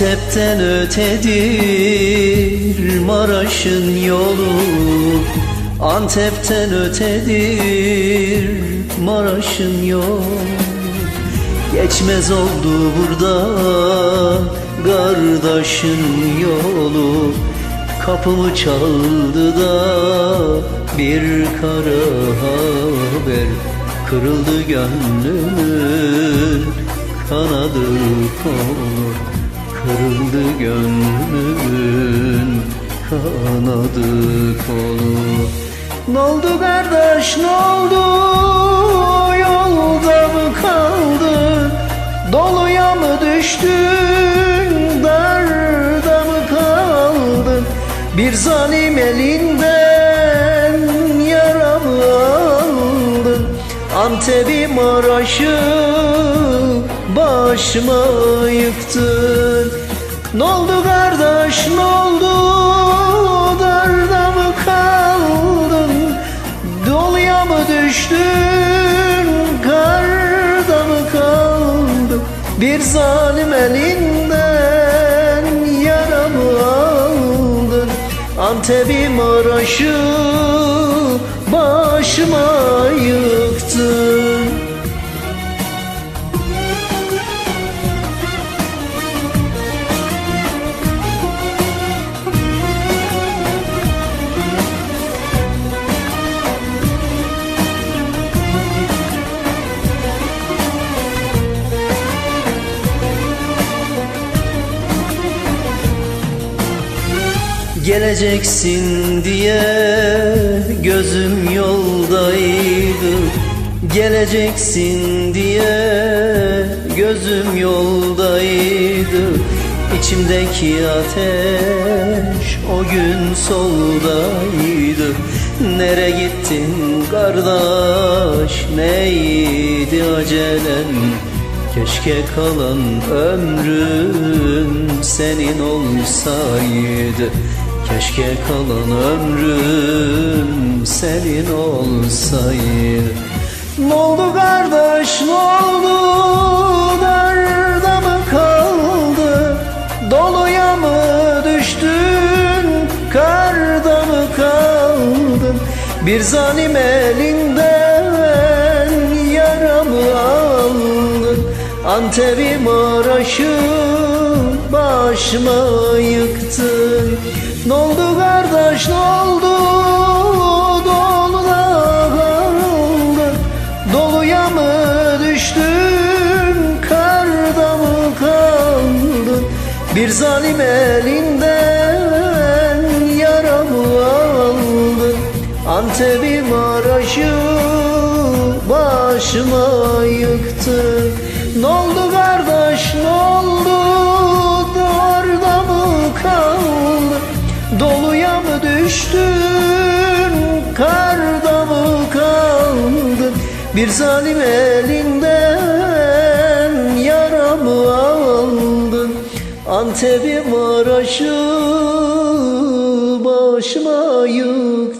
Antep'ten ötedir Maraş'ın yolu. Antep'ten ötedir Maraş'ın yolu. Geçmez oldu burada Kardeşin yolu. Kapımı çaldı da bir kara haber. Kırıldı gönlümün kanadı kolu Kırıldı gönlümün kanadı kolu Ne oldu kardeş ne oldu? Yolda mı kaldın Doluya mı düştün? Darda mı kaldın? Bir zalim elinden Antep'i Maraş'ı başıma yıktın. Ne oldu kardeş ne oldu? Darda mı kaldın? Doluya mı düştün? Karda mı kaldın? Bir zalim elinden yaramı aldın. Antep'i Maraş'ı başıma Geleceksin diye gözüm yoldaydı. Geleceksin diye gözüm yoldaydı. İçimdeki ateş o gün soldaydı. Nere gittin kardeş neydi acelen Keşke kalan ömrüm senin olsaydı Keşke kalan ömrüm senin olsaydı. Ne oldu kardeş ne oldu? Darda mı kaldı? Doluya mı düştün? Karda mı kaldın? Bir zalim elinden yaramı aldın. Antep'i Maraş'ı başıma Ne oldu kardeş ne oldu? Doluda kaldın Doluya mı düştün? Karda mı kaldın? Bir zalim elinden yaramı aldın? Antep'i Maraş'ı başıma Karda mı kaldın Bir zalim elinden yaramı aldın Antep'i Maraş'ı başıma yıktın